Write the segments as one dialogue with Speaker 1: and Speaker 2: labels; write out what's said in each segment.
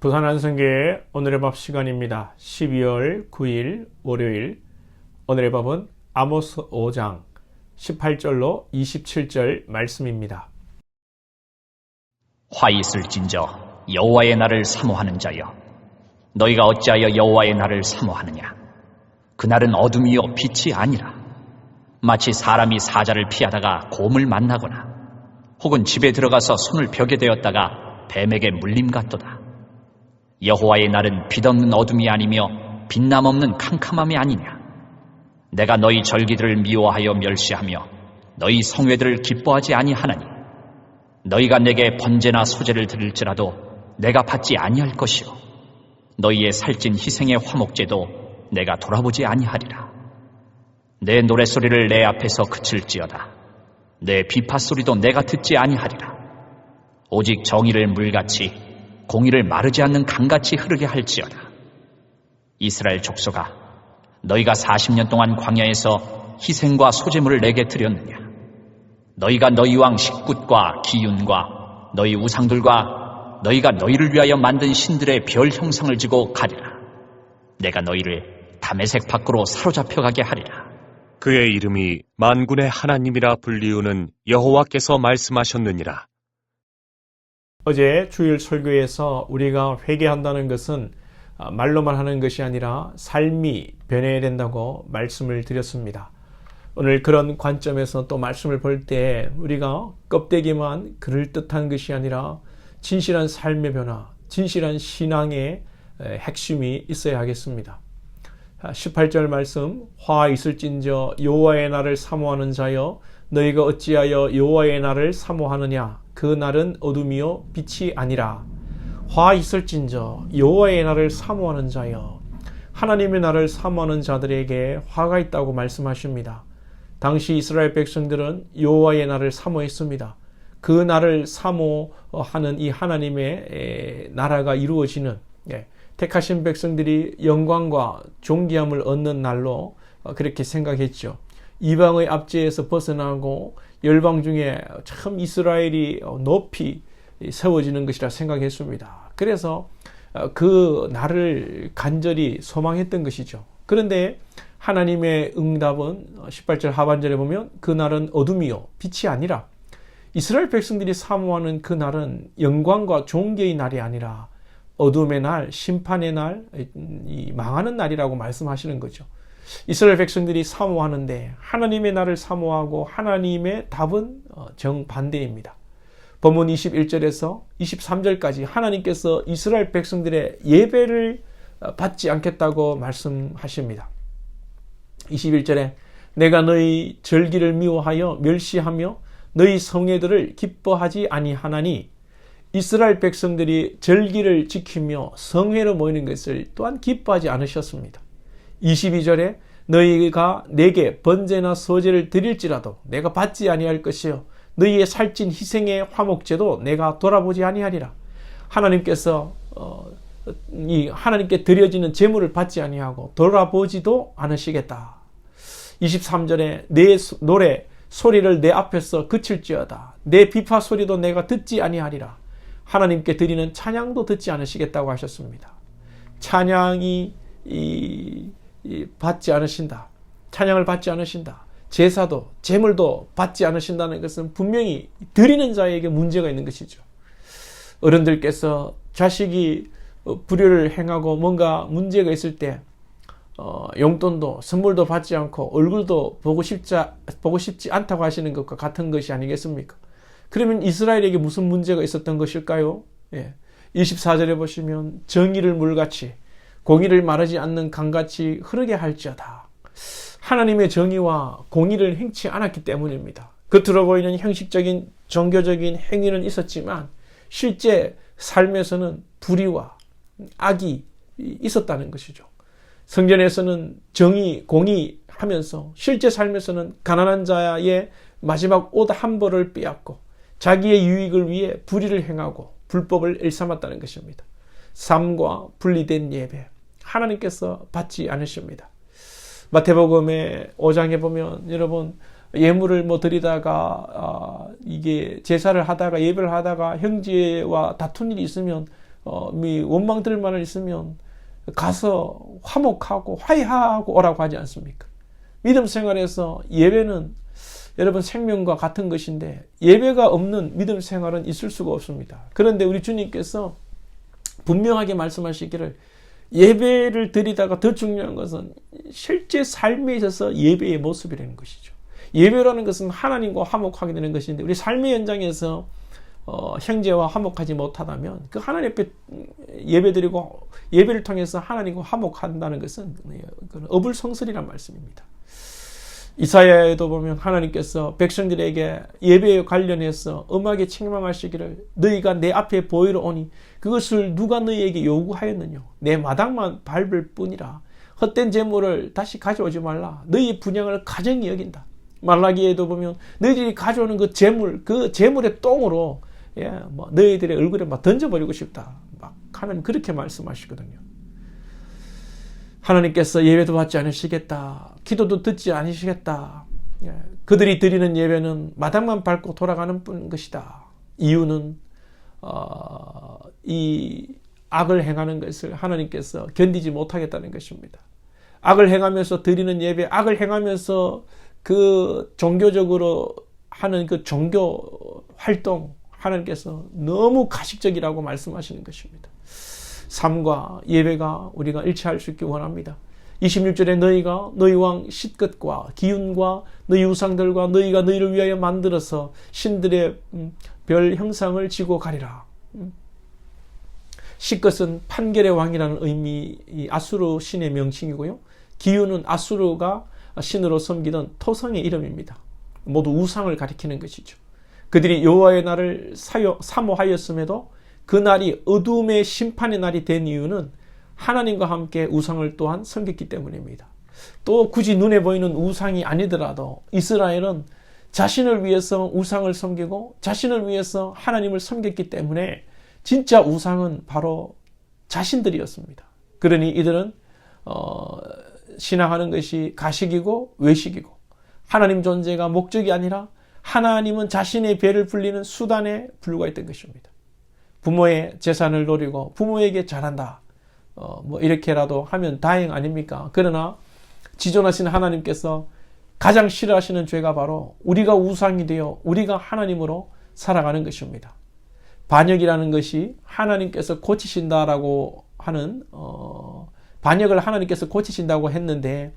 Speaker 1: 부산 안성교회 오늘의 밥 시간입니다. 12월 9일 월요일. 오늘의 밥은 아모스 5장 18절로 27절 말씀입니다.
Speaker 2: 화 있을진저 여호와의 날을 사모하는 자여. 너희가 어찌하여 여호와의 날을 사모하느냐? 그날은 어둠이요 빛이 아니라. 마치 사람이 사자를 피하다가 곰을 만나거나 혹은 집에 들어가서 손을 벽에 대었다가 뱀에게 물림 같도다 여호와의 날은 빛없는 어둠이 아니며 빛남 없는 캄캄함이 아니냐? 내가 너희 절기들을 미워하여 멸시하며 너희 성회들을 기뻐하지 아니하나니 너희가 내게 번제나 소제를 드릴지라도 내가 받지 아니할 것이요. 너희의 살찐 희생의 화목제도 내가 돌아보지 아니하리라. 내 노랫소리를 내 앞에서 그칠지어다. 내 비파 소리도 내가 듣지 아니하리라. 오직 정의를 물같이 공의를 마르지 않는 강같이 흐르게 할지어다 이스라엘 족속아 너희가 40년 동안 광야에서 희생과 소제물을 내게 드렸느냐 너희가 너희 왕 식굿과 기윤과 너희 우상들과 너희가 너희를 위하여 만든 신들의 별 형상을 지고 가리라. 내가 너희를 담에색 밖으로 사로잡혀 가게 하리라.
Speaker 3: 그의 이름이 만군의 하나님이라 불리우는 여호와께서 말씀하셨느니라.
Speaker 1: 어제 주일 설교에서 우리가 회개한다는 것은 아, 말로만 하는 것이 아니라 삶이 변해야 된다고 말씀을 드렸습니다. 오늘 그런 관점에서 또 말씀을 볼 때 우리가 껍데기만 그럴듯한 것이 아니라 진실한 삶의 변화, 진실한 신앙의 핵심이 있어야 하겠습니다. 18절 말씀 화 있을진저 여호와의 날을 사모하는 자여 너희가 어찌하여 여호와의 날을 사모하느냐 그 날은 어둠이요 빛이 아니라 화 있을진저 여호와의 날을 사모하는 자여 하나님의 날을 사모하는 자들에게 화가 있다고 말씀하십니다. 당시 이스라엘 백성들은 여호와의 날을 사모했습니다. 그 날을 사모하는 이 하나님의 나라가 이루어지는 예, 택하신 백성들이 영광과 존귀함을 얻는 날로 그렇게 생각했죠. 이방의 압제에서 벗어나고 열방 중에 참 이스라엘이 높이 세워지는 것이라 생각했습니다. 그래서 그 날을 간절히 소망했던 것이죠. 그런데 하나님의 응답은 18절 하반절에 보면 그 날은 어둠이요 빛이 아니라 이스라엘 백성들이 사모하는 그 날은 영광과 존귀의 날이 아니라 어둠의 날, 심판의 날, 이 망하는 날이라고 말씀하시는 거죠. 이스라엘 백성들이 사모하는데 하나님의 날을 사모하고 하나님의 답은 정반대입니다. 본문 21절에서 23절까지 하나님께서 이스라엘 백성들의 예배를 받지 않겠다고 말씀하십니다. 21절에 내가 너희 절기를 미워하여 멸시하며 너희 성회들을 기뻐하지 아니하나니 이스라엘 백성들이 절기를 지키며 성회로 모이는 것을 또한 기뻐하지 않으셨습니다. 22절에 너희가 내게 번제나 소제를 드릴지라도 내가 받지 아니할 것이요 너희의 살찐 희생의 화목제도 내가 돌아보지 아니하리라. 하나님께서 어, 이 하나님께 드려지는 제물을 받지 아니하고 돌아보지도 않으시겠다. 23절에 내 노래 소리를 내 앞에서 그칠지어다. 내 비파 소리도 내가 듣지 아니하리라. 하나님께 드리는 찬양도 듣지 않으시겠다고 하셨습니다. 찬양이 이, 이 받지 않으신다. 찬양을 받지 않으신다. 제사도 제물도 받지 않으신다는 것은 분명히 드리는 자에게 문제가 있는 것이죠. 어른들께서 자식이 불효를 행하고 뭔가 문제가 있을 때 어, 용돈도 선물도 받지 않고 얼굴도 보고 싶지 보고 싶지 않다고 하시는 것과 같은 것이 아니겠습니까? 그러면 이스라엘에게 무슨 문제가 있었던 것일까요? 예. 24절에 보시면 정의를 물같이 공의를 마르지 않는 강같이 흐르게 할지어다. 하나님의 정의와 공의를 행치 않았기 때문입니다. 겉으로 보이는 형식적인 종교적인 행위는 있었지만 실제 삶에서는 불의와 악이 있었다는 것이죠. 성전에서는 정의, 공의 하면서 실제 삶에서는 가난한 자의 마지막 옷 한 벌을 빼앗고 자기의 유익을 위해 불의를 행하고 불법을 일삼았다는 것입니다. 삶과 분리된 예배. 하나님께서 받지 않으십니다. 마태복음의 5장에 보면 여러분 예물을 뭐 드리다가 아, 이게 제사를 하다가 예배를 하다가 형제와 다툰 일이 있으면 어, 미 원망들만 있으면 가서 화목하고 화해하고 오라고 하지 않습니까? 믿음 생활에서 예배는 여러분 생명과 같은 것인데 예배가 없는 믿음 생활은 있을 수가 없습니다. 그런데 우리 주님께서 분명하게 말씀하시기를 예배를 드리다가 더 중요한 것은 실제 삶에 있어서 예배의 모습이라는 것이죠. 예배라는 것은 하나님과 화목하게 되는 것인데 우리 삶의 현장에서 어, 형제와 화목하지 못하다면 그 하나님 앞에 예배드리고 예배를 통해서 하나님과 화목한다는 것은 어불성설이란 말씀입니다. 이사야에도 보면 하나님께서 백성들에게 예배에 관련해서 음악에 책망하시기를 너희가 내 앞에 보이러 오니 그것을 누가 너희에게 요구하였느냐 내 마당만 밟을 뿐이라. 헛된 재물을 다시 가져오지 말라. 너희 분양을 가정이 여긴다. 말라기에도 보면 너희들이 가져오는 그 재물 그 재물의 똥으로 예, 뭐 너희들의 얼굴에 막 던져버리고 싶다. 막 하는 그렇게 말씀하시거든요. 하나님께서 예배도 받지 않으시겠다. 기도도 듣지 않으시겠다. 예, 그들이 드리는 예배는 마당만 밟고 돌아가는 뿐 것이다. 이유는 어, 이 악을 행하는 것을 하나님께서 견디지 못하겠다는 것입니다. 악을 행하면서 드리는 예배, 악을 행하면서 그 종교적으로 하는 그 종교 활동 하나님께서 너무 가식적이라고 말씀하시는 것입니다. 삶과 예배가 우리가 일치할 수 있기 원합니다. 26절에 너희가 너희 왕 시끝과 기운과 너희 우상들과 너희가 너희를 위하여 만들어서 신들의 음, 별 형상을 지고 가리라. 음. 시끝은 판결의 왕이라는 의미 이 아수르 신의 명칭이고요. 기운은 아수르가 신으로 섬기던 토성의 이름입니다. 모두 우상을 가리키는 것이죠. 그들이 여호와의 날을 사모하였음에도 그 날이 어둠의 심판의 날이 된 이유는 하나님과 함께 우상을 또한 섬겼기 때문입니다. 또 굳이 눈에 보이는 우상이 아니더라도 이스라엘은 자신을 위해서 우상을 섬기고 자신을 위해서 하나님을 섬겼기 때문에 진짜 우상은 바로 자신들이었습니다. 그러니 이들은 어, 신앙하는 것이 가식이고 외식이고 하나님 존재가 목적이 아니라 하나님은 자신의 배를 불리는 수단에 불과했던 것입니다. 부모의 재산을 노리고 부모에게 잘한다. 어, 뭐 이렇게라도 하면 다행 아닙니까? 그러나 지존하신 하나님께서 가장 싫어하시는 죄가 바로 우리가 우상이 되어 우리가 하나님으로 살아가는 것입니다. 반역이라는 것이 하나님께서 고치신다라고 하는 어, 반역을 하나님께서 고치신다고 했는데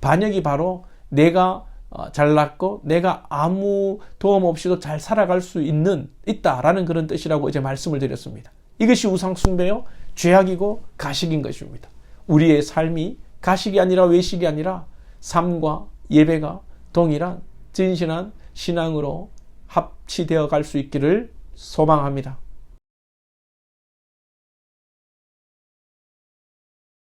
Speaker 1: 반역이 바로 내가 어, 잘났고 내가 아무 도움 없이도 잘 살아갈 수 있는 있다라는 그런 뜻이라고 이제 말씀을 드렸습니다. 이것이 우상 숭배요 죄악이고 가식인 것입니다. 우리의 삶이 가식이 아니라 외식이 아니라 삶과 예배가 동일한 진실한 신앙으로 합치되어 갈 수 있기를 소망합니다.